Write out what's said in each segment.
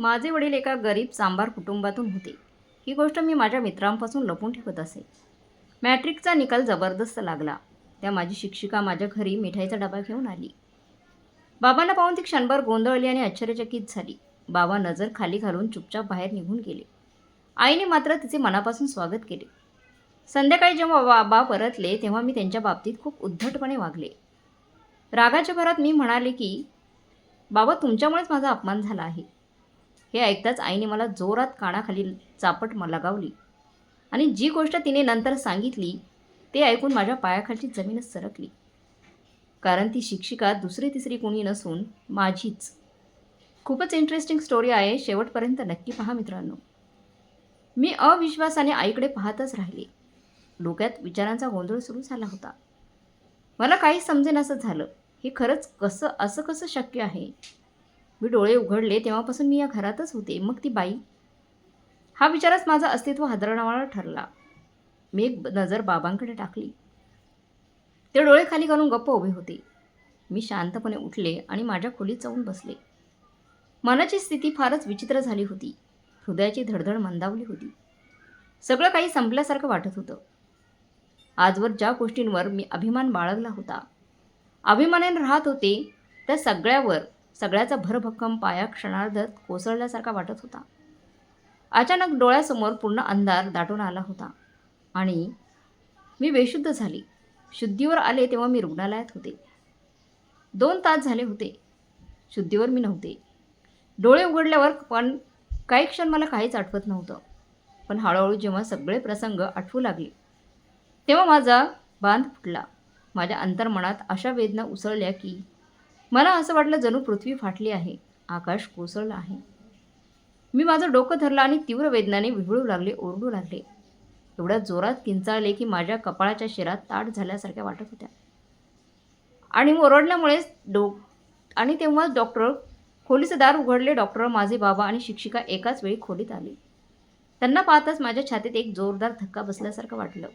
माझे वडील एका गरीब सांबार कुटुंबातून होते. ही गोष्ट मी माझ्या मित्रांपासून लपून ठेवत असे. मॅट्रिकचा निकाल जबरदस्त लागला. त्या माझी शिक्षिका माझ्या घरी मिठाईचा डबा घेऊन आली. बाबांना पाहून ती क्षणभर गोंधळली आणि आश्चर्यचकित झाली. बाबा नजर खाली घालून चुपचाप बाहेर निघून गेले. आईने मात्र तिचे मनापासून स्वागत केले. संध्याकाळी जेव्हा बाबा परतले तेव्हा मी त्यांच्या बाबतीत खूप उद्धटपणे वागले. रागाच्या भरात मी म्हणाले की बाबा तुमच्यामुळेच माझा अपमान झाला आहे. हे ऐकताच आईने मला जोरात कानाखाली चापट म- लगावली. आणि जी गोष्ट तिने नंतर सांगितली ते ऐकून माझ्या पायाखालची जमीनच सरकली. कारण ती शिक्षिका दुसरी तिसरी कोणी नसून माझीच. खूपच इंटरेस्टिंग स्टोरी आहे शेवटपर्यंत नक्की पहा मित्रांनो. मी अविश्वासाने आईकडे पाहतच राहिले. डोक्यात विचारांचा गोंधळ सुरू झाला होता. मला काही समजेनासं झालं. हे खरंच कसं असं कसं शक्य आहे? मी डोळे उघडले तेव्हापासून मी या घरातच होते. मग ती बाई? हा विचारच माझं अस्तित्व हादरणावाळा ठरला. मी एक नजर बाबांकडे टाकली. ते डोळे खाली घालून गप्प उभे होते. मी शांतपणे उठले आणि माझ्या खोलीत जाऊन बसले. मनाची स्थिती फारच विचित्र झाली होती. हृदयाची धडधड मंदावली होती. सगळं काही संपल्यासारखं वाटत होतं. आजवर ज्या गोष्टींवर मी अभिमान बाळगला होता. अभिमानाने राहत होते त्या सगळ्यावर सगळ्याचा भरभक्कम पाया क्षणार्धात कोसळल्यासारखा वाटत होता. अचानक डोळ्यासमोर पूर्ण अंधार दाटून आला होता. आणि मी बेशुद्ध झाली. शुद्धीवर आले तेव्हा मी रुग्णालयात होते. दोन तास झाले होते. शुद्धीवर मी नव्हते. डोळे उघडल्यावर पण काही क्षण मला काहीच आठवत नव्हतं. पण हळूहळू जेव्हा सगळे प्रसंग आठवू लागले तेव्हा माझा बांध फुटला. माझ्या अंतर्मनात अशा वेदना उसळल्या की मला असं वाटलं जणू पृथ्वी फाटली आहे. आकाश कोसळलं आहे. मी माझं डोकं धरलं आणि तीव्र वेदनाने विहळू लागले ओरडू लागले. एवढ्या जोरात किंचाळले की माझ्या कपाळाच्या शिरात ताट झाल्यासारख्या वाटत होत्या. आणि ओरडल्यामुळेच डो आणि तेव्हा डॉक्टर खोलीचं दार उघडले. डॉक्टर माझे बाबा आणि शिक्षिका एकाच वेळी खोलीत आली. त्यांना पाहताच माझ्या छातीत एक जोरदार धक्का बसल्यासारखं वाटलं.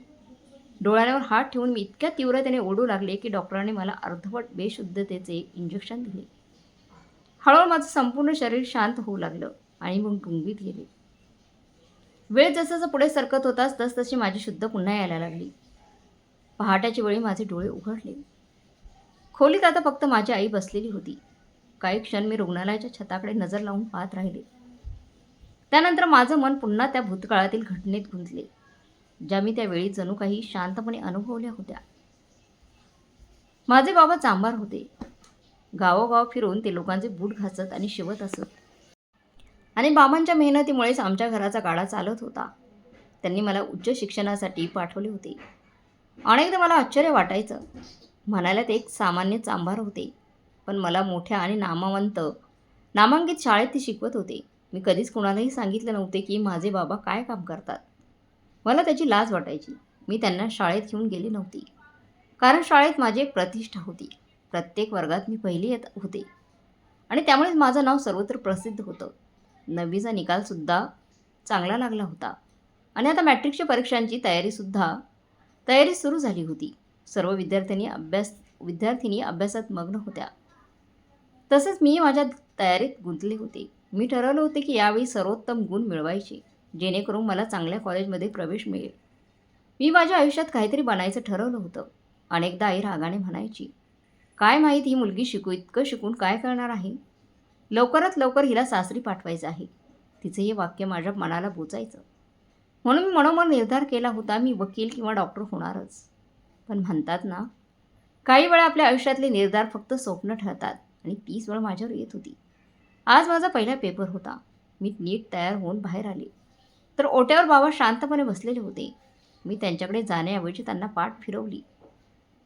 डोळ्यांवर हात ठेवून मी इतक्या तीव्रतेने ओढू लागले की डॉक्टरांनी मला अर्धवट बेशुद्धतेचे इंजेक्शन दिले. हळूहळू माझं संपूर्ण शरीर शांत होऊ लागलं आणि मग गुंगीत गेले. वेळ जसजसं पुढे सरकत होताच तसतशी माझी शुद्ध पुन्हा यायला लागली. पहाट्याच्या वेळी माझे डोळे उघडले. खोलीत आता फक्त माझी आई बसलेली होती. काही क्षण मी रुग्णालयाच्या छताकडे नजर लावून पाहत राहिले. त्यानंतर माझं मन पुन्हा त्या भूतकाळातील घटनेत गुंतले. ज्या मी त्यावेळी जणू काही शांतपणे अनुभवल्या होत्या. माझे बाबा चांभार होते. गावोगाव फिरून ते लोकांचे बूट घासत आणि शिवत असत. आणि बाबांच्या मेहनतीमुळेच आमच्या घराचा गाडा चालत होता. त्यांनी मला उच्च शिक्षणासाठी पाठवले होते. अनेकदा मला आश्चर्य वाटायचं. म्हणायला ते एक सामान्य चांभार होते. पण मला मोठ्या आणि नामवंत नामांकित शाळेत ते शिकवत होते. मी कधीच कुणालाही सांगितलं नव्हते की माझे बाबा काय काम करतात. मला त्याची लाज वाटायची. मी त्यांना शाळेत घेऊन गेली नव्हती. कारण शाळेत माझी एक प्रतिष्ठा होती. प्रत्येक वर्गात मी पहिली येत होते. आणि त्यामुळेच माझं नाव सर्वत्र प्रसिद्ध होतं. नववीचा निकालसुद्धा चांगला लागला होता. आणि आता मॅट्रिकच्या परीक्षांची तयारीसुद्धा तयारी सुरू झाली होती. सर्व विद्यार्थ्यांनी अभ्यास विद्यार्थिनी अभ्यासात मग्न होत्या. तसंच मी माझ्या तयारीत गुंतले होते. मी ठरवलं होते की यावेळी सर्वोत्तम गुण मिळवायचे. जेणेकरून मला चांगल्या कॉलेजमध्ये प्रवेश मिळेल. मी माझ्या आयुष्यात काहीतरी बनायचं ठरवलं होतं. अनेकदा आई रागाने म्हणायची काय माहीत ही मुलगी शिकू इतकं शिकून काय करणार आहे? लवकरात लवकर हिला सासरी पाठवायचं आहे. तिचं हे वाक्य माझ्या मनाला बोचायचं म्हणून मी मनोमन निर्धार केला होता मी वकील किंवा डॉक्टर होणारच. पण म्हणतात ना काही वेळा आपल्या आयुष्यातले निर्धार फक्त स्वप्न ठरतात आणि तीच वेळ माझ्यावर येत होती. आज माझा पहिला पेपर होता. मी नीट तयार होऊन बाहेर आले. तर ओट्यावर बाबा शांतपणे बसलेले होते. मी त्यांच्याकडे जाण्याऐवजी त्यांना पाठ फिरवली.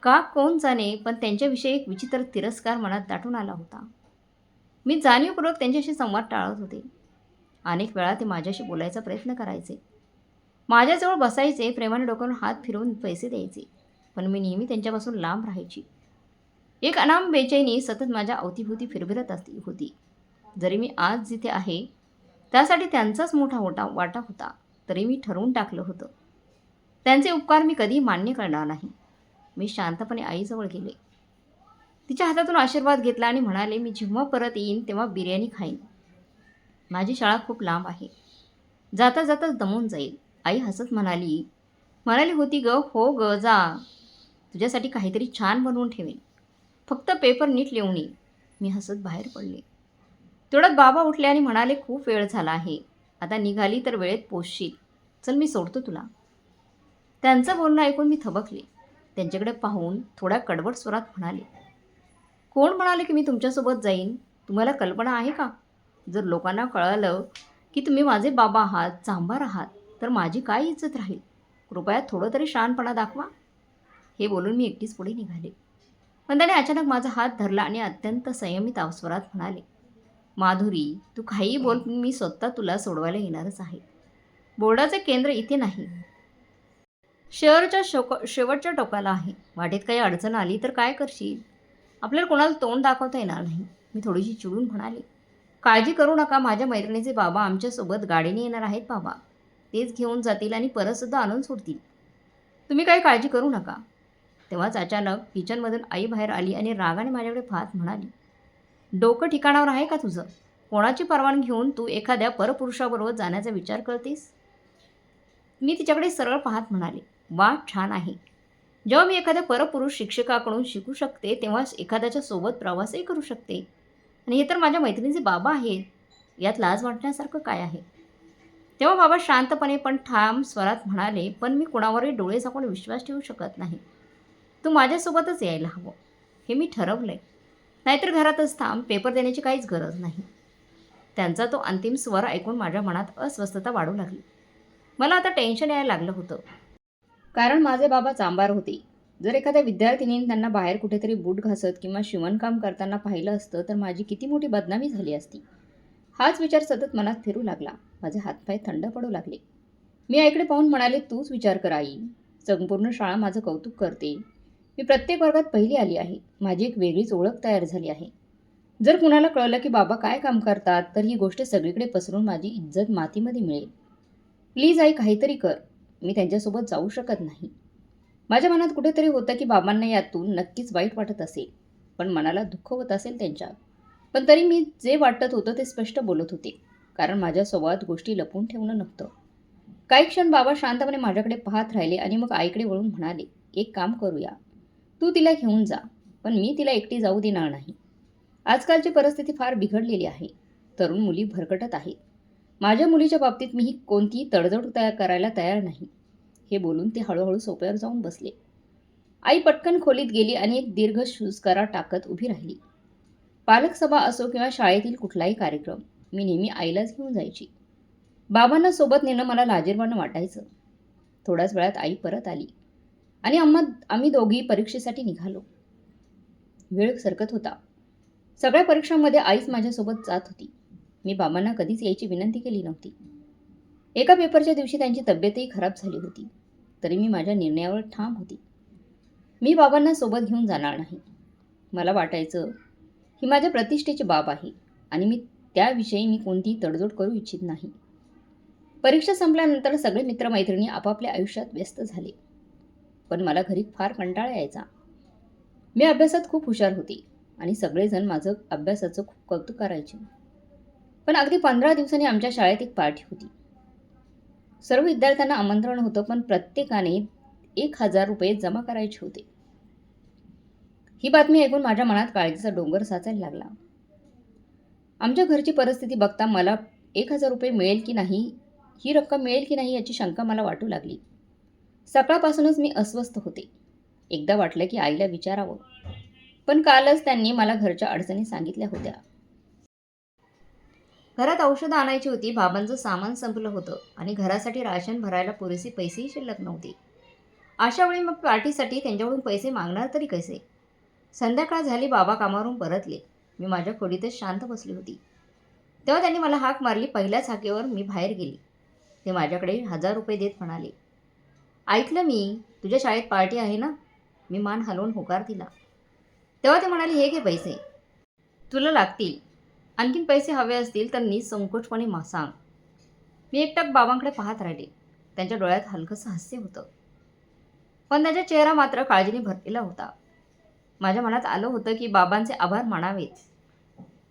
का कोण जाणे पण त्यांच्याविषयी एक विचित्र तिरस्कार मनात दाटून आला होता. मी जाणीवपूर्वक त्यांच्याशी संवाद टाळत होते. अनेक वेळा ते माझ्याशी बोलायचा प्रयत्न करायचे. माझ्याजवळ बसायचे प्रेमाने डोक्यावर हात फिरवून पैसे द्यायचे. पण मी नेहमी त्यांच्यापासून लांब राहायची. एक अनाम बेचैनी सतत माझ्या अवतीभोवती फिरफिरत असती होती. जरी मी आज जिथे आहे त्यासाठी त्यांचाच मोठा होता वाटा होता. तरी मी ठरवून टाकलं होतं. त्यांचे उपकार मी कधी मान्य करणार नाही. मी शांतपणे आईजवळ गेले. तिच्या हातातून आशीर्वाद घेतला आणि म्हणाले मी जेव्हा परत येईन तेव्हा बिर्याणी खाईन. माझी शाळा खूप लांब आहे. जाता जाताच दमून जाईल. आई हसत म्हणाली म्हणाली होती ग हो ग जा. तुझ्यासाठी काहीतरी छान बनवून ठेवेन. फक्त पेपर नीट लिहून ये. मी हसत बाहेर पडले. तेवढ्यात बाबा उठले आणि म्हणाले खूप वेळ झाला आहे. आता निघाली तर वेळेत पोचशील चल मी सोडतो तुला. त्यांचं बोलणं ऐकून मी थबकले. त्यांच्याकडे पाहून थोड्या कडवट स्वरात म्हणाले कोण म्हणाले की मी तुमच्यासोबत जाईन? तुम्हाला कल्पना आहे का? जर लोकांना कळलं की तुम्ही माझे बाबा आहात चांभार आहात तर माझी काय इज्जत राहील? कृपया थोडं तरी शानपणा दाखवा. हे बोलून मी एकटीच पुढे निघाले. पण त्याने अचानक माझा हात धरला आणि अत्यंत संयमित स्वरात म्हणाले माधुरी तू काहीही बोल मी स्वतः तुला सोडवायला येणारच आहे. बोर्डाचे केंद्र इथे नाही. शहरच्या शोक शेवटच्या टोकाला आहे. वाटेत काही अडचण आली तर काय करशील? आपल्याला कोणाला तोंड दाखवता येणार नाही. मी थोडीशी चिडून म्हणाले काळजी करू नका माझ्या मैत्रिणीचे बाबा आमच्यासोबत गाडीने येणार आहेत बाबा. तेच घेऊन जातील आणि परतसुद्धा आणून सोडतील. तुम्ही काही काळजी करू नका. तेव्हाच अचानक किचनमधून आई बाहेर आली आणि रागाने माझ्याकडे पाहत म्हणाली डोकं ठिकाणावर आहे का तुझं? कोणाची परवानगी घेऊन तू एखाद्या परपुरुषाबरोबर जाण्याचा विचार करतेस? मी तिच्याकडे सरळ पाहत म्हणाले वा छान आहे. जेव्हा मी एखाद्या परपुरुष शिक्षकाकडून शिकू शकते तेव्हाच एखाद्याच्या सोबत प्रवासही करू शकते. आणि हे तर माझ्या मैत्रिणीचे बाबा आहेत. यात लाज वाटण्यासारखं काय आहे? तेव्हा बाबा शांतपणे पण ठाम स्वरात म्हणाले पण मी कुणावरही डोळे झाकून विश्वास ठेवू शकत नाही. तू माझ्यासोबतच यायला हवं. हे मी ठरवलं आहे नाहीतर घरातच थांब पेपर देण्याची काहीच गरज नाही. त्यांचा तो अंतिम स्वर ऐकून माझ्या मनात अस्वस्थता वाढू लागली. मला आता टेन्शन यायला लागलं होतं. कारण माझे बाबा चांबार होते. जर एखाद्या विद्यार्थिनीने त्यांना बाहेर कुठेतरी बूट घासत किंवा शिवणकाम करताना पाहिलं असतं तर माझी किती मोठी बदनामी झाली असती. हाच विचार सतत मनात फिरू लागला. माझे हातपाय थंड पडू लागले. मी आईकडे पाहून म्हणाले तूच विचार कर आई. संपूर्ण शाळा माझं कौतुक करते. मी प्रत्येक वर्गात पहिली आली आहे. माझी एक वेगळीच ओळख तयार झाली आहे. जर कुणाला कळलं की बाबा काय काम करतात तर ही गोष्ट सगळीकडे पसरून माझी इज्जत मातीमध्ये मिळेल. प्लीज आई काहीतरी कर. मी त्यांच्यासोबत जाऊ शकत नाही. माझ्या मनात कुठेतरी होतं की बाबांना यातून नक्कीच वाईट वाटत असेल पण मनाला दुःख होत असेल त्यांच्या पण तरी मी जे वाटत होतं ते स्पष्ट बोलत होते कारण माझ्या स्वभावात गोष्टी लपून ठेवणं नव्हतं. काही क्षण बाबा शांतपणे माझ्याकडे पाहत राहिले आणि मग आईकडे वळून म्हणाले एक काम करूया. तू तिला घेऊन जा पण मी तिला एकटी जाऊ देणार नाही. आजकालची परिस्थिती फार बिघडलेली आहे. तरुण मुली भरकटत आहेत. माझ्या मुलीच्या बाबतीत मीही कोणतीही तडजोड तयार करायला तयार नाही. हे बोलून ते हळूहळू सोप्यावर जाऊन बसले. आई पटकन खोलीत गेली आणि एक दीर्घ शुस्करा टाकत उभी राहिली. पालक सभा असो किंवा शाळेतील कुठलाही कार्यक्रम मी नेहमी आईलाच घेऊन जायची. बाबांना सोबत नेणं मला लाजीरवाणं वाटायचं. थोड्याच वेळात आई परत आली. आणि आम्हा आम्ही दोघी परीक्षेसाठी निघालो. वेळ सरकत होता. सगळ्या परीक्षांमध्ये आईच माझ्यासोबत जात होती. मी बाबांना कधीच यायची विनंती केली नव्हती. एका पेपरच्या दिवशी त्यांची तब्येतही खराब झाली होती. तरी मी माझ्या निर्णयावर ठाम होती. मी बाबांना सोबत घेऊन जाणार नाही. मला वाटायचं ही माझ्या प्रतिष्ठेची बाब आहे आणि मी त्याविषयी मी कोणतीही तडजोड करू इच्छित नाही. परीक्षा संपल्यानंतर सगळे मित्रमैत्रिणी आपापल्या आयुष्यात व्यस्त झाले. पण मला घरी फार कंटाळा यायचा. मी अभ्यासात खूप हुशार होती आणि सगळेजण माझं अभ्यासाचं खूप कौतुक करायचे. पण अगदी पंधरा दिवसांनी आमच्या शाळेत एक पार्टी होती. सर्व विद्यार्थ्यांना आमंत्रण होतं पण प्रत्येकाने एक हजार रुपये जमा करायचे होते. ही बातमी ऐकून माझ्या मनात काळजीचा डोंगर साचायला लागला. आमच्या घरची परिस्थिती बघता मला एक हजार रुपये मिळेल की नाही ही रक्कम मिळेल की नाही याची शंका मला वाटू लागली. सकाळपासूनच मी अस्वस्थ होते. एकदा वाटलं की आईला विचारावं. पण कालच त्यांनी मला घरच्या अडचणी सांगितल्या होत्या. घरात औषधं आणायची होती बाबांचं सामान संपलं होतं आणि घरासाठी राशन भरायला पुरेसे पैसेही शिल्लक नव्हते. अशा वेळी मग पार्टीसाठी त्यांच्याकडून पैसे मागणार तरी कसे? संध्याकाळ झाली बाबा कामावरून परतले. मी माझ्या खोलीतच शांत बसली होती. तेव्हा त्यांनी मला हाक मारली पहिल्याच हाकेवर मी बाहेर गेली. ते माझ्याकडे हजार रुपये देत म्हणाले. ऐकलं मी तुझ्या शाळेत पार्टी आहे ना? मी मान हलवून होकार दिला. तेव्हा ते म्हणाले हे घे पैसे. तुला लागतील. आणखीन पैसे हवे असतील तर निसंकोचपणे मा सांग. मी एकटक बाबांकडे पाहत राहिले. त्यांच्या डोळ्यात हलकंसं हास्य होतं. पण त्यांचा चेहरा मात्र काळजीने भरलेला होता. माझ्या मनात आलं होतं की बाबांचे आभार मानावेत.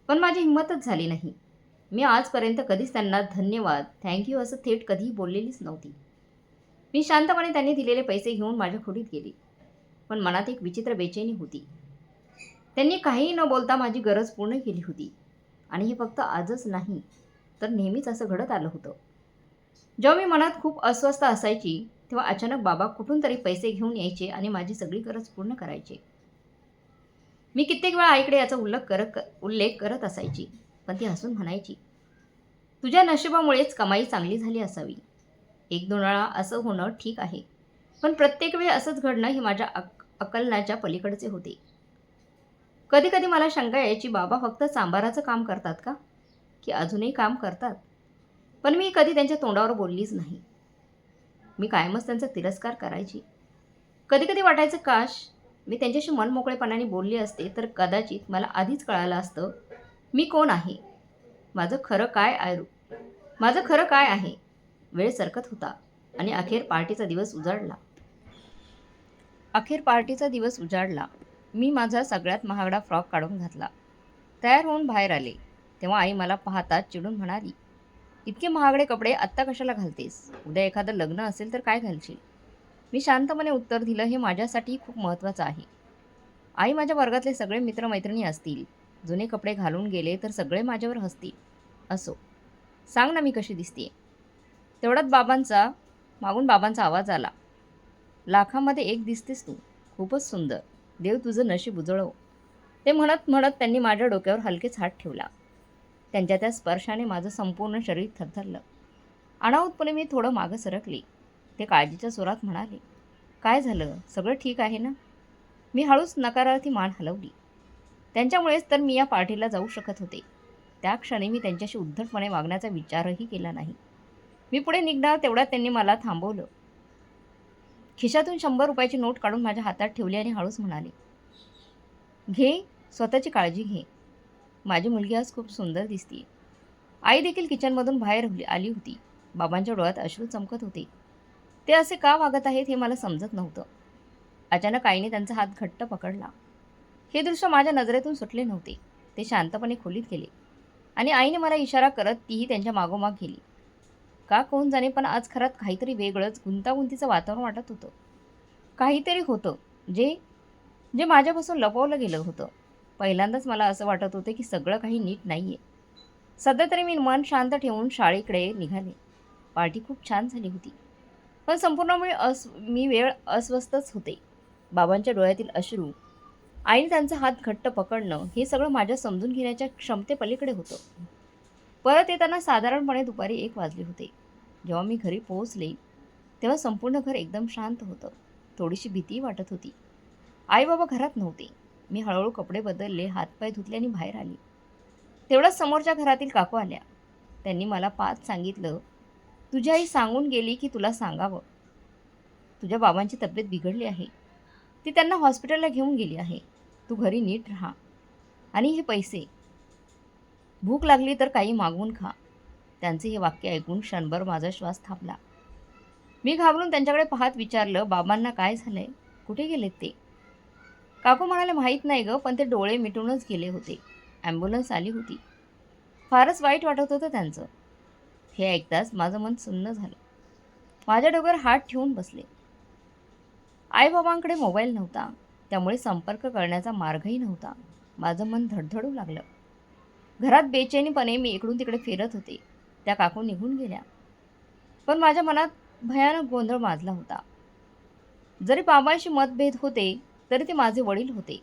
पण माझी हिंमतच झाली नाही. मी आजपर्यंत कधीच त्यांना धन्यवाद थँक्यू असं थेट कधीही बोललेलीच नव्हती. मी शांतपणे त्यांनी दिलेले पैसे घेऊन माझ्या खोलीत गेली. पण मनात एक विचित्र बेचैनी होती. त्यांनी काहीही न बोलता माझी गरज पूर्ण केली होती. आणि हे फक्त आजच नाही तर नेहमीच असं घडत आलं होतं. जेव्हा मी मनात खूप अस्वस्थ असायची तेव्हा अचानक बाबा कुठून तरी पैसे घेऊन यायचे आणि माझी सगळी गरज पूर्ण करायचे. मी कित्येक वेळा आईकडे याचा उल्लेख करत उल्लेख करत असायची पण ती हसून म्हणायची तुझ्या नशिबामुळेच कमाई चांगली झाली असावी. एक दोन वेळा असं होणं ठीक आहे. पण प्रत्येक वेळी असंच घडणं हे माझ्या अक अकलनाच्या पलीकडचे होते. कधी कधी मला शंका यायची बाबा फक्त सांबाराचं काम करतात का? की अजूनही काम करतात? पण मी कधी त्यांच्या तोंडावर बोललीच नाही. मी कायमच त्यांचा तिरस्कार करायची. कधी कधी वाटायचं काश मी त्यांच्याशी मनमोकळेपणाने बोलली असते तर कदाचित मला आधीच कळालं असतं मी कोण आहे? माझं खरं काय आहे माझं खरं काय आहे? वेळ सरकत होता आणि अखेर पार्टीचा दिवस उजाडला. अखेर पार्टीचा दिवस उजाडला. मी माझा सगळ्यात महागडा फ्रॉक काढून घातला. तयार होऊन बाहेर आले. तेव्हा आई मला पाहताच चिडून म्हणाली इतके महागडे कपडे आत्ता कशाला घालतेस? उद्या एखादं लग्न असेल तर काय घालशील? मी शांतपणे उत्तर दिलं हे माझ्यासाठी खूप महत्त्वाचं आहे. आई माझ्या वर्गातले सगळे मित्रमैत्रिणी असतील. जुने कपडे घालून गेले तर सगळे माझ्यावर हसतील. असो. सांग ना मी कशी दिसते तेवढ्यात बाबांचा मागून बाबांचा आवाज आला. लाखामध्ये एक दिसतेस तू. खूपच सुंदर. देव तुझं नशीब उजळव. ते म्हणत म्हणत त्यांनी माझ्या डोक्यावर हलकेच हात ठेवला. त्यांच्या त्या स्पर्शाने माझं संपूर्ण शरीर थरथरलं. अनाहूतपणे मी थोडं मागं सरकले. ते काळजीच्या स्वरात म्हणाले काय झालं? सगळं ठीक आहे ना? मी हळूच नकारार्थी मान हलवली. त्यांच्यामुळेच तर मी या पार्टीला जाऊ शकत होते. त्या क्षणी मी त्यांच्याशी उद्धटपणे वागण्याचा विचारही केला नाही. मी पुढे निघणार तेवढ्यात त्यांनी मला थांबवलं. खिशातून शंभर रुपयाची नोट काढून माझ्या हातात ठेवली आणि हळूच म्हणाले घे स्वतःची काळजी घे. माझी मुलगी आज खूप सुंदर दिसते आई देखील किचनमधून बाहेर आली होती. बाबांच्या डोळ्यात अश्रू चमकत होते. ते असे का वागत आहेत हे मला समजत नव्हतं. अचानक आईने त्यांचा हात घट्ट पकडला. हे दृश्य माझ्या नजरेतून सुटले नव्हते. ते शांतपणे खोलीत गेले आणि आईने मला इशारा करत तीही त्यांच्या मागोमाग गेली. का कोण जाणे पण आज खरात काहीतरी वेगळंच गुंतागुंतीचं वातावरण वाटत होतं. काहीतरी होतं जे जे माझ्यापासून लपवलं गेलं होतं. पहिल्यांदाच मला असं वाटत होतं की सगळं काही नीट नाही आहे सध्या तरी मी मन शांत ठेवून शाळेकडे निघाले. पार्टी खूप छान झाली होती. पण संपूर्ण वेळ अस मी वेळ अस्वस्थच होते. बाबांच्या डोळ्यातील अश्रू आईने त्यांचा हात घट्ट पकडणं हे सगळं माझ्या समजून घेण्याच्या क्षमतेपलीकडे होतं. परत येताना साधारणपणे दुपारी एक वाजले होते. जेव्हा मी घरी पोहोचले तेव्हा संपूर्ण घर एकदम शांत होतं. थोडीशी भीती वाटत होती. आई बाबा घरात नव्हते. मी हळूहळू कपडे बदलले हातपाय धुतले आणि बाहेर आले. तेवढ्याच समोरच्या घरातील काकू आल्या. त्यांनी मला पाच सांगितलं तुझी आई सांगून गेली की तुला सांगावं. तुझ्या बाबांची तब्येत बिघडली आहे. ती त्यांना हॉस्पिटलला घेऊन गेली आहे. तू घरी नीट राहा. आणि हे पैसे भूक लागली तर काही मागवून खा. त्यांचे हे वाक्य ऐकून क्षणभर माझा श्वास थांबला. मी घाबरून त्यांच्याकडे पाहत विचारलं बाबांना काय झालंय? कुठे गेलेत ते? काकू म्हणाले माहीत नाही गं पण ते डोळे मिटूनच गेले होते. ॲम्ब्युलन्स आली होती. फारच वाईट वाटत होतं त्यांचं. हे ऐकताच माझं मन सुन्न झालं. माझ्या डोक्यावर हात ठेवून बसले. आईबाबांकडे मोबाईल नव्हता. त्यामुळे संपर्क करण्याचा मार्गही नव्हता. माझं मन धडधडू लागलं. घरात बेचैनीपणे मी इकडून तिकडे फिरत होते. त्या काकू निघून गेल्या. पण माझ्या मनात भयानक गोंधळ माजला होता. जरी बाबांशी मतभेद होते तरी ते माझे वडील होते.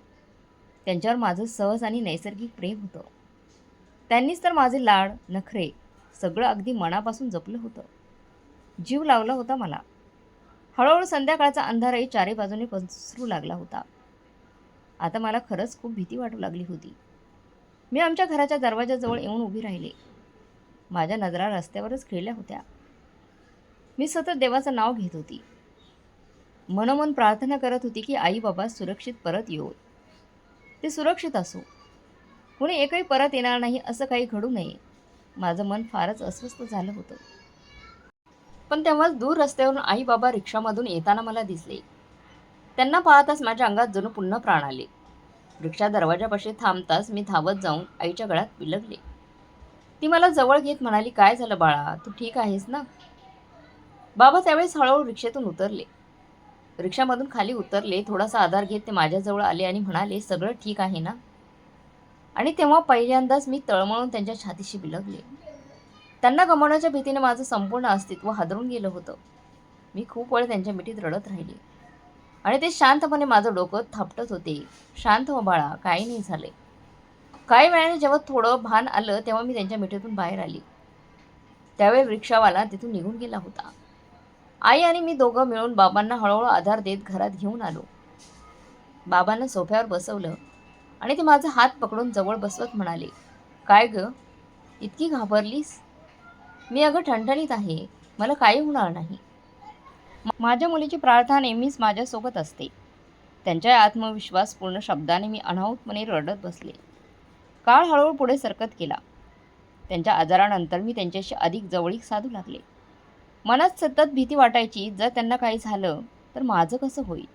त्यांच्यावर माझं सहज आणि नैसर्गिक प्रेम होतं. त्यांनीच तर माझे लाड नखरे सगळं अगदी मनापासून जपलं होतं. जीव लावला होता मला. हळूहळू संध्याकाळचा अंधारही चारी बाजूने पसरू लागला होता. आता मला खरंच खूप भीती वाटू लागली होती. मी आमच्या घराच्या दरवाजाजवळ येऊन उभी राहिले. माझ्या नजरा रस्त्यावरच खेळल्या होत्या. मी सतत देवाचं नाव घेत होती. मनोमन प्रार्थना करत होती की आई बाबा सुरक्षित परत येऊ ते सुरक्षित असो. कुणी एकही परत येणार नाही असं काही घडू नये. माझं मन फारच अस्वस्थ झालं होतं. पण तेव्हाच दूर रस्त्यावरून आई बाबा रिक्षामधून येताना मला दिसले. त्यांना पाहताच माझ्या अंगात जणू पुन्हा प्राण आले. रिक्षा दरवाजापाशी थांबताच मी धावत जाऊन आईच्या गळ्यात विलगले. ती मला जवळ घेत म्हणाली काय झालं बाळा? तू ठीक आहेस ना? बाबा त्यावेळेस हळूहळू रिक्षेतून उतरले. रिक्षामधून खाली उतरले थोडासा आधार घेत ते माझ्याजवळ आले आणि म्हणाले सगळं ठीक आहे ना? आणि तेव्हा पहिल्यांदाच मी तळमळून त्यांच्या छातीशी बिलगले त्यांना गमावण्याच्या भीतीने माझं संपूर्ण अस्तित्व हादरून गेलं होतं. मी खूप वेळ त्यांच्या मिठीत रडत राहिले. आणि ते शांतपणे माझं डोकं थापटत होते. शांत हो बाळा काही नाही झाले. काही वेळाने जेव्हा थोडं भान आलं तेव्हा मी त्यांच्या मिठीतून बाहेर आली. त्यावेळी रिक्षावाला तिथून निघून गेला होता. आई आणि मी दोघं मिळून बाबांना हळूहळू आधार देत घरात घेऊन आलो. बाबांना सोफ्यावर बसवलं आणि ते माझा हात पकडून जवळ बसवत म्हणाले काय ग? इतकी घाबरलीस? मी अगं ठणठणीत आहे. मला काही होणार नाही. माझ्या मुलीची प्रार्थना नेहमीच माझ्यासोबत असते. त्यांच्या आत्मविश्वासपूर्ण शब्दाने मी अनाहूतपणे रडत बसले. काळ हळूहळू पुढे सरकत केला त्यांच्या आजारानंतर मी त्यांच्याशी अधिक जवळीक साधू लागले. मनात सतत भीती वाटायची जर त्यांना काही झालं तर माझं कसं होईल?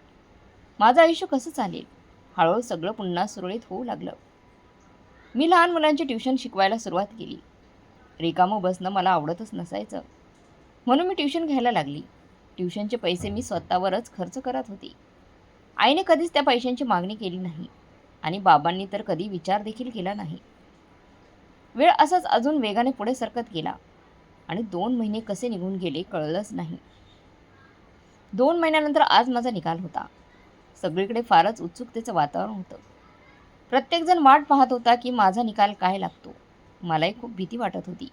माझं आयुष्य कसं चालेल? हळूहळू सगळं पुन्हा सुरळीत होऊ लागलं. मी लहान मुलांची ट्युशन शिकवायला सुरुवात केली. रिकामं बसणं मला आवडतच नसायचं. म्हणून मी ट्युशन घ्यायला लागली. ट्युशनचे पैसे मी स्वतःवरच खर्च करत होते. आईने कधीच त्या पैशांची मागणी केली नाही आणि बाबांनी तर कधी विचार देखील केला नाही. वेळ असाच अजून वेगाने पुढे सरकत गेला आणि दोन महिने कसे निघून गेले कळलंच नाही. दोन महिन्यानंतर आज माझा निकाल होता. सगळीकडे फारच उत्सुकतेचं वातावरण होतं. प्रत्येकजण वाट पाहत होता की माझा निकाल काय लागतो. मलाही खूप भीती वाटत होती.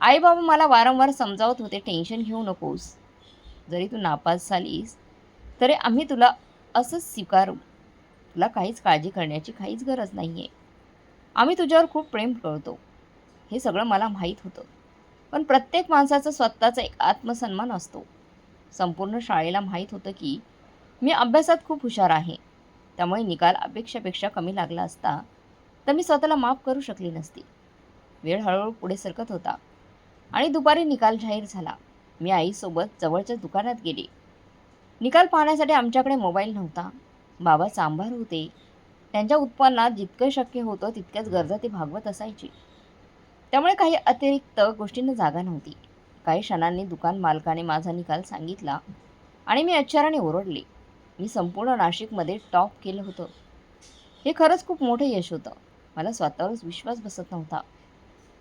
आई बाबा मला वारंवार समजावत होते टेन्शन घेऊ नकोस. जरी तू नापास झालीस तरी आम्ही तुला असंच स्वीकारू. तुला काहीच काळजी करण्याची काहीच गरज नाही आहे आम्ही तुझ्यावर खूप प्रेम करतो हे सगळं मला माहीत होतं. पण प्रत्येक माणसाचा स्वतःचा एक आत्मसन्मान असतो. संपूर्ण शाळेला माहीत होतं की मी अभ्यासात खूप हुशार आहे. त्यामुळे निकाल अपेक्षापेक्षा कमी लागला असता तर मी स्वतःला माफ करू शकली नसती. वेळ हळूहळू पुढे सरकत होता आणि दुपारी निकाल जाहीर झाला. मी आईसोबत जवळच्या दुकानात गेले. निकाल पाहण्यासाठी आमच्याकडे मोबाईल नव्हता. बाबा सांभार होते. त्यांच्या उत्पन्नात जितकं शक्य होतं तितक्याच गरजा ते भागवत असायची. त्यामुळे काही अतिरिक्त गोष्टींना जागा नव्हती. काही क्षणांनी दुकान मालकाने माझा निकाल सांगितला आणि मी आश्चर्याने ओरडले. मी संपूर्ण नाशिकमध्ये टॉप केलं होतं. हे खरंच खूप मोठं यश होतं. मला स्वतःवरच विश्वास बसत नव्हता.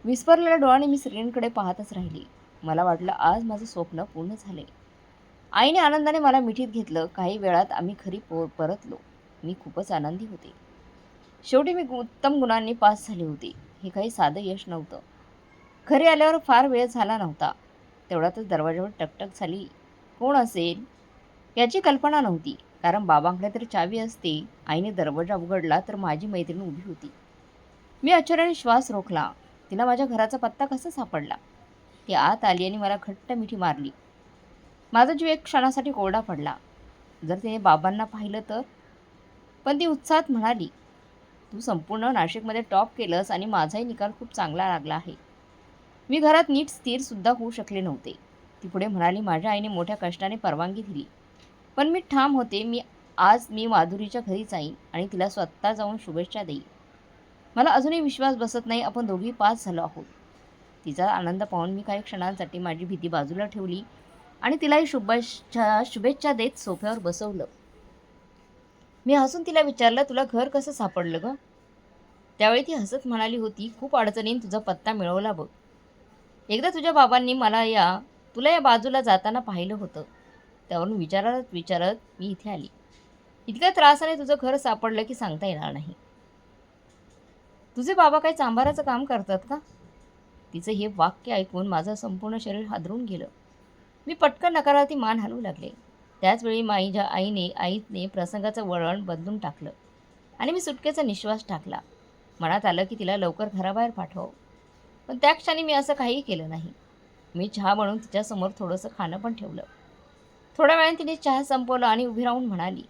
विस्परलेल्या डोळ्याने मी स्क्रीनकडे पाहतच राहिली. मला वाटलं आज माझं स्वप्न पूर्ण झाले आईने आनंदाने मला मिठीत घेतलं. काही वेळात आम्ही घरी पो परतलो. मी खूपच आनंदी होते. शेवटी मी उत्तम गुणांनी पास झाले होते. हे काही साधं यश नव्हतं. घरी आल्यावर फार वेळ झाला नव्हता. तेवढ्यातच दरवाजावर टकटक झाली. कोण असेल? याची कल्पना नव्हती. कारण बाबांकडे तर चावी असते. आईने दरवाजा उघडला तर माझी मैत्रीण उभी होती. मी आश्चर्याने श्वास रोखला. तिला माझ्या घराचा पत्ता कसा सापडला? ती आत आली आणि मला घट्ट मिठी मारली. माझा जीव एक क्षणासाठी कोरडा पडला. जर तिने बाबांना पाहिलं तर? पण ती उत्साहात म्हणाली तू संपूर्ण नाशिकमध्ये टॉप केलंस आणि माझाही निकाल खूप चांगला लागला आहे. मी घरात नीट स्थिरसुद्धा होऊ शकले नव्हते. ती पुढे म्हणाली माझ्या आईने मोठ्या कष्टाने परवानगी दिली. पण मी ठाम होते मी आज मी माधुरीच्या घरी जाईन आणि तिला स्वतः जाऊन शुभेच्छा देईन. मला अजूनही विश्वास बसत नाही आपण दोघी पास झालो आहोत. तिचा आनंद पाहून मी काही क्षणांसाठी माझी भीती बाजूला ठेवली आणि तिलाही शुभेच्छा शुभेच्छा देत सोफ्यावर बसवलं. मी हसून तिला विचारलं तुला घर कसं सापडलं ग? त्यावेळी ती हसत म्हणाली होती खूप अडचणीने तुझा पत्ता मिळवला बघ. एकदा तुझ्या बाबांनी मला या तुला या बाजूला जाताना पाहिलं होतं. त्यावरून विचारत विचारत मी इथे आली. इतक्या त्रासाने तुझं घर सापडलं की सांगता येणार नाही. तुझे बाबा काही चांभाराचं काम करतात का? तिचं हे वाक्य ऐकून माझं संपूर्ण शरीर हादरून गेलं. मी पटकन नकारार्थी मान हलवू लागले. त्याचवेळी माईच्या आईने आईने प्रसंगाचं वळण बदलून टाकलं आणि मी सुटकेचा निश्वास टाकला. मनात आलं की तिला लवकर घराबाहेर पाठव. पण त्या क्षणी मी असं काहीही केलं नाही. मी चहा बनवून तिच्यासमोर थोडंसं खाणं पण ठेवलं. थोड्या वेळाने तिने चहा संपवलं आणि उभी राहून म्हणाली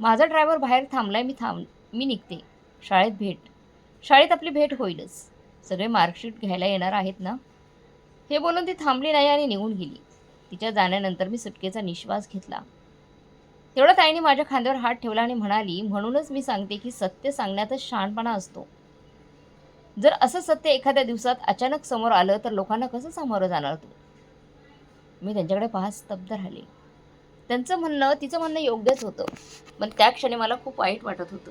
माझा ड्रायव्हर बाहेर थांबलाय मी थांब मी निघते. शाळेत भेट. शाळेत आपली भेट होईलच. सगळे मार्कशीट घ्यायला येणार आहेत ना? हे बोलून ती थांबली नाही आणि निघून गेली. तिच्या जाण्यानंतर मी सुटकेचा निश्वास घेतला. तेवढं आईने माझ्या खांद्यावर हात ठेवला आणि म्हणाली म्हणूनच मी सांगते की सत्य सांगण्यातच शहाणपणा असतो. जर असं सत्य एखाद्या दिवसात अचानक समोर आलं तर लोकांना कसं सामोरं जाणार तू? मी त्यांच्याकडे पाहत स्तब्ध राहिले. त्यांचं म्हणणं तिचं म्हणणं योग्यच होतं. पण त्या क्षणी मला खूप वाईट वाटत होतं.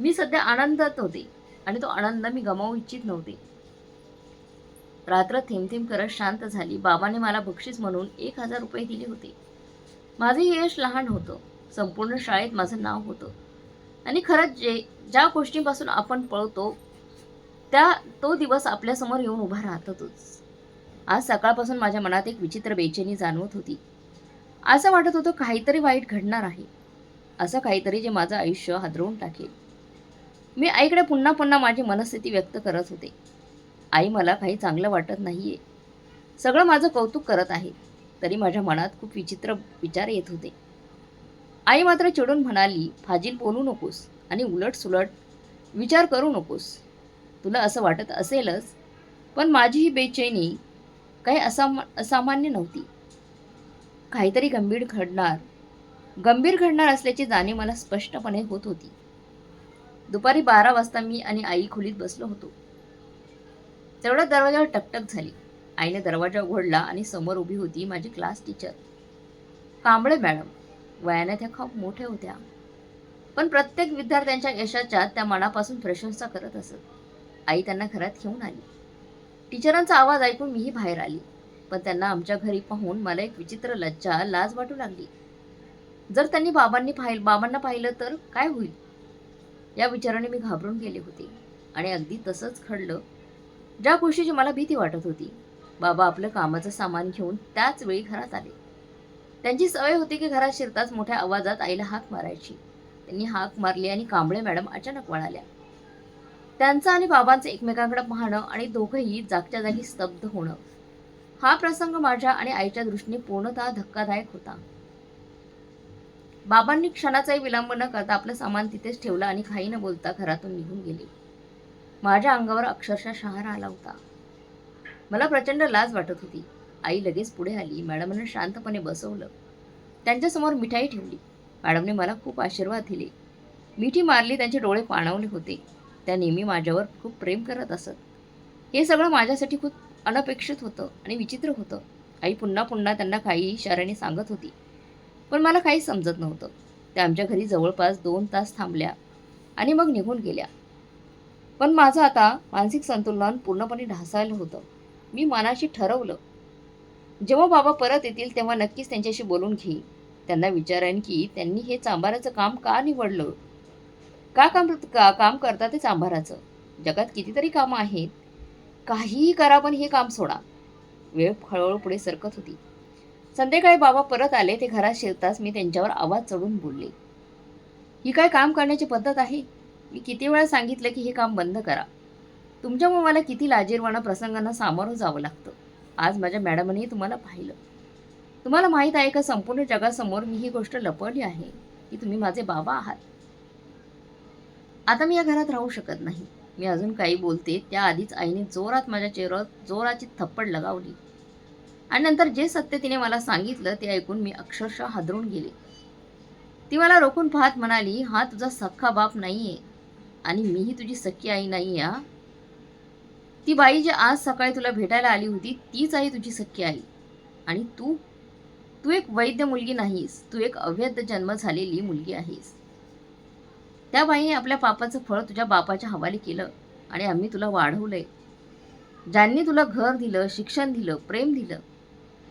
मी सध्या आनंदात होते. आणि तो आनंद मी गमावू इच्छित नव्हते. रात्र थेंबथेंब करत शांत झाली. बाबाने मला बक्षीस म्हणून एक हजार रुपये दिले होते. माझं हे यश लहान होतं. संपूर्ण शाळेत माझं नाव होतं. आणि खरंच जे ज्या गोष्टींपासून आपण पळतो त्या तो दिवस आपल्यासमोर येऊन उभा राहतातच. आज सकाळपासून माझ्या मनात एक विचित्र बेचैनी जाणवत होती. असं वाटत होतं काहीतरी वाईट घडणार आहे. असं काहीतरी जे माझं आयुष्य हादरवून टाकेल. मी आईकडे पुन्हा पुन्हा माझी मनस्थिती व्यक्त करत होते. आई मला काही चांगलं वाटत नाही आहे सगळं माझं कौतुक करत आहे. तरी माझ्या मनात खूप विचित्र विचार येत होते. आई मात्र चिडून म्हणाली फाजील बोलू नकोस आणि उलट सुलट विचार करू नकोस. तुला असं वाटत असेलच पण माझी ही बेचैनी काही असाम असामान्य नव्हती. काहीतरी गंभीर घडणार गंभीर घडणार असल्याची जाणीव मला स्पष्टपणे होत होती. दुपारी बारा वाजता मी आणि आई खोलीत बसलो होतो. तेवढ्या दरवाजावर टकटक झाली. आईने दरवाजा उघडला आणि समोर उभी होती माझी क्लास टीचर कांबळे मॅडम वयाने त्या खूप मोठ्या होत्या. पण प्रत्येक विद्यार्थ्यांच्या यशाच्या त्या मनापासून प्रशंसा करत असत. आई त्यांना घरात घेऊन आली. टीचरांचा आवाज ऐकून मीही बाहेर आली. पण त्यांना आमच्या घरी पाहून मला एक विचित्र लज्जा लाज वाटू लागली. जर त्यांनी बाबांनी पाहिलं बाबांना पाहिलं तर काय होईल? या विचाराने मी घाबरून गेले होते. आणि अगदी तसंच घडलं. ज्या गोष्टीची मला भीती वाटत होती बाबा आपलं कामाचं सामान घेऊन त्याच वेळी घरात आले. त्यांची सवय होती की घरात शिरताच मोठ्या आवाजात आईला हाक मारायची. त्यांनी हाक मारली आणि कांबळे मॅडम अचानक वळाल्या. त्यांचं आणि बाबांचं एकमेकांकडे पाहणं आणि दोघंही जागच्या जागी स्तब्ध होणं. हा प्रसंग माझ्या आणि आईच्या दृष्टीने पूर्णतः धक्कादायक होता. बाबांनी क्षणाचाही विलंब न करता आपलं सामान तिथेच ठेवलं आणि काही न बोलता घरातून निघून गेले. माझ्या अंगावर अक्षरशः शहारा आला होता. मला प्रचंड लाज वाटत होती. आई लगेच पुढे आली. मॅडमने शांतपणे बसवलं. त्यांच्यासमोर मिठाई ठेवली. मॅडमने मला खूप आशीर्वाद दिले. मिठी मारली त्यांचे डोळे पाणवले होते. त्या नेहमी माझ्यावर खूप प्रेम करत असत. हे सगळं माझ्यासाठी खूप अनपेक्षित होतं आणि विचित्र होतं. आई पुन्हा पुन्हा त्यांना काही इशाऱ्याने सांगत होती. पण मला काही समजत नव्हतं. त्या आमच्या घरी जवळपास दोन तास थांबल्या आणि मग निघून गेल्या. पण माझं आता मानसिक संतुलन पूर्णपणे ढासायलं होतं. मी मनाशी ठरवलं जेव्हा बाबा परत येतील तेव्हा नक्कीच त्यांच्याशी बोलून घेईन. त्यांना विचारेन की त्यांनी हे चांभाराचं काम का निवडलं? का काम का काम करतात ते चांभाराचं? जगात कितीतरी कामं आहेत. काहीही करा पण हे काम सोडा. वेळ हळूहळू पुढे सरकत होती. संध्याकाळी बाबा परत आले ते घरात शिरताच मी त्यांच्यावर आवाज चढून बोलले ही काय काम करण्याची पद्धत आहे? मी किती वेळा सांगितलं की हे काम बंद करा. तुमच्यामुळे मला किती लाजीरवाणा प्रसंगांना सामोरं जावं लागतं. आज माझ्या मॅडमनेही तुम्हाला पाहिलं. तुम्हाला माहीत आहे का संपूर्ण जगासमोर मी ही गोष्ट लपवली आहे की तुम्ही माझे बाबा आहात. आता मी या घरात राहू शकत नाही. मी अजून काही बोलते त्याआधीच आईने जोरात माझ्या चेहऱ्यावर जोराची थप्पड लगावली. आणि नंतर जे सत्य तिने मला सांगितलं ते ऐकून मी अक्षरशः हादरून गेले. ती मला रोखून पाहत म्हणाली हा तुझा सख्खा बाप नाहीये आणि मीही तुझी सख्खी आई नाही हा? ती बाई जी आज सकाळी तुला भेटायला आली होती तीच आहे तुझी सख्खी आई. आणि तू? तू एक वैद्य मुलगी नाहीस तू एक अवैध जन्म झालेली मुलगी आहेस. त्या बाईने आपल्या पापाचं फळ तुझ्या बापाच्या हवाली केलं आणि आम्ही तुला वाढवलंय. ज्यांनी तुला घर दिलं शिक्षण दिलं प्रेम दिलं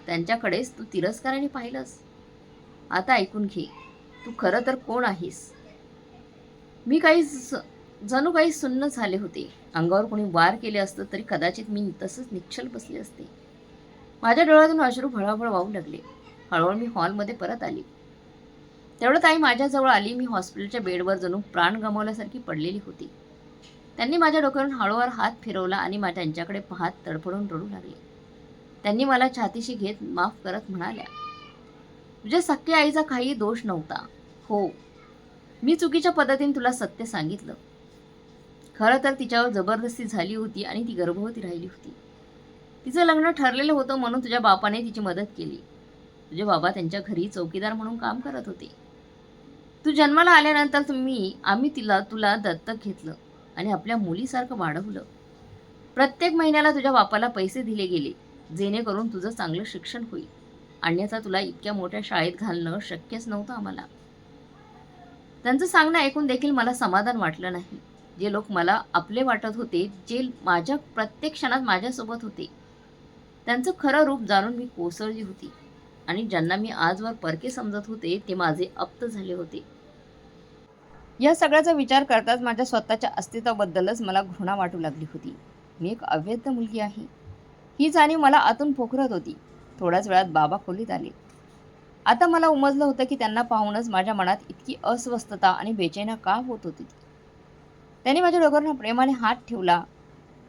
त्यांच्याकडेच तू तिरस्काराने पाहिलंस. आता ऐकून घे तू खरं तर कोण आहेस? मी काही जणू काही सुन्न झाले होते. अंगावर कोणी वार केले असतं तरी कदाचित मी तसंच निश्चल बसले असते. माझ्या डोळ्यातून अश्रू भळाभळ वाहू लागले. हळूहळू मी हॉलमध्ये परत आली. तेवढं ताई माझ्याजवळ आली. मी हॉस्पिटलच्या बेडवर जणू प्राण गमावल्यासारखी पडलेली होती. त्यांनी माझ्या डोक्यावरून हळूवार हात फिरवला आणि मा त्यांच्याकडे पाहत तडफडून रडू लागले. त्यांनी मला छातीशी घेत माफ करत म्हणाल्या तुझ्या सख्या आईचा काही दोष नव्हता. हो मी चुकीच्या पद्धतीने तुला सत्य सांगितलं. खरं तर तिच्यावर जबरदस्ती झाली होती आणि ती गर्भवती राहिली होती. तिचं लग्न ठरलेलं होतं म्हणून तुझ्या बापाने तिची मदत केली. तुझे बाबा त्यांच्या घरी चौकीदार म्हणून काम करत होते. तू जन्माला आल्यानंतर तुम्ही आम्ही तिला तुला दत्तक घेतलं आणि आपल्या मुलीसारखं वाढवलं. प्रत्येक महिन्याला तुझ्या बापाला पैसे दिले गेले. जेणेकरून तुझं चांगलं शिक्षण होईल. अन्यथा तुला इतक्या मोठ्या शाळेत घालणं शक्यच नव्हतं आम्हाला. त्यांचं सांगणं ऐकून देखील मला समाधान वाटलं नाही. जे लोक मला आपले वाटत होते जे माझ्या प्रत्येक क्षणात माझ्यासोबत होते. त्यांचं खरं रूप जाणून मी कोसळली होती. आणि ज्यांना मी आजवर परके समजत होते ते माझे अप्त झाले होते. या सगळ्याचा विचार करताच माझ्या स्वतःच्या अस्तित्वाबद्दलच मला घृणा वाटू लागली होती. मी एक अवैध मुलगी आहे. ही जाणीव मला आतून पोखरत होती. थोड्याच वेळात बाबा खोलीत आले. आता मला उमजलं होतं की त्यांना पाहूनच माझ्या मनात इतकी अस्वस्थता आणि बेचैना का होत होती? त्यांनी माझ्या डोक्यावर प्रेमाने हात ठेवला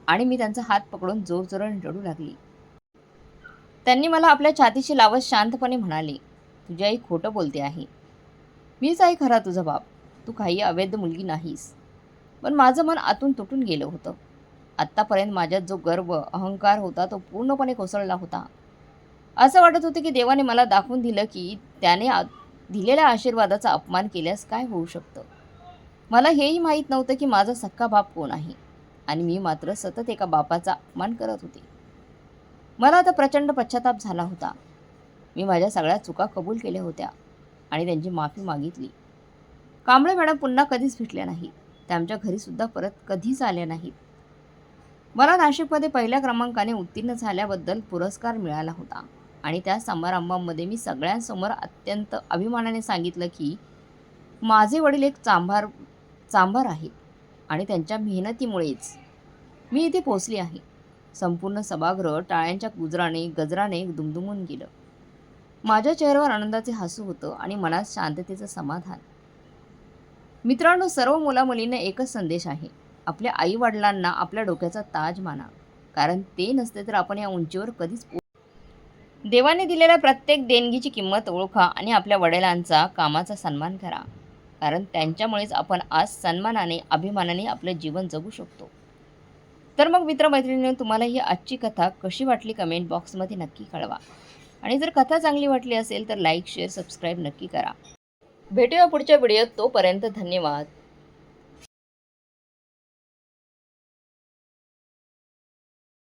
आणि मी त्यांचा हात पकडून जोरजोराने रडू लागली. त्यांनी मला आपल्या छातीशी लावत शांतपणे म्हणाले तुझी आई खोटं बोलते आहे. मीच आई खरा तुझा बाप. तू काही अवैध मुलगी नाहीस. पण माझं मन आतून तुटून गेलं होतं. आत्तापर्यंत माझ्यात जो गर्व अहंकार होता तो पूर्णपणे कोसळला होता. असं वाटत होतं की देवाने मला दाखवून दिलं की त्याने आ- दिलेल्या आशीर्वादाचा अपमान केल्यास काय होऊ शकतं? मला हेही माहीत नव्हतं की माझा सख्खा बाप कोण आहे आणि मी मात्र सतत एका बापाचा अपमान करत होते. मला आता प्रचंड पश्चाताप झाला होता. मी माझ्या सगळ्या चुका कबूल केल्या होत्या आणि त्यांची माफी मागितली. कांबळे मॅडम पुन्हा कधीच भेटल्या नाहीत. त्या आमच्या घरीसुद्धा परत कधीच आल्या नाहीत. मला नाशिकमध्ये पहिल्या क्रमांकाने उत्तीर्ण झाल्याबद्दल पुरस्कार मिळाला होता. आणि त्या समारंभामध्ये मी सगळ्यांसमोर अत्यंत अभिमानाने सांगितलं की माझे वडील एक चांभार चांभार आहेत आणि त्यांच्या मेहनतीमुळेच मी इथे पोचली आहे. संपूर्ण सभागृह टाळ्यांच्या गुजराने गजराने दुमदुमून गेलं. माझ्या चेहऱ्यावर आनंदाचे हसू होतं आणि मनात शांततेचं समाधान. मित्रांनो सर्व मुलामुलींना एकच संदेश आहे. आपल्या आईवडिलांना आपल्या डोक्याचा ताज माना. कारण ते नसते तर आपण या उंचीवर कधीच देवाने दिलेल्या प्रत्येक देणगीची किंमत ओळखा आणि आपल्या वडिलांचा कामाचा सन्मान करा. कारण त्यांच्यामुळेच आपण आज सन्मानाने अभिमानाने आपलं जीवन जगू शकतो. तर मग मित्रमैत्रिणींनो तुम्हाला ही आजची कथा कशी वाटली कमेंट बॉक्समध्ये नक्की कळवा. आणि जर कथा चांगली वाटली असेल तर लाईक शेअर सबस्क्राईब नक्की करा. भेटूया पुढच्या व्हिडिओत तोपर्यंत धन्यवाद.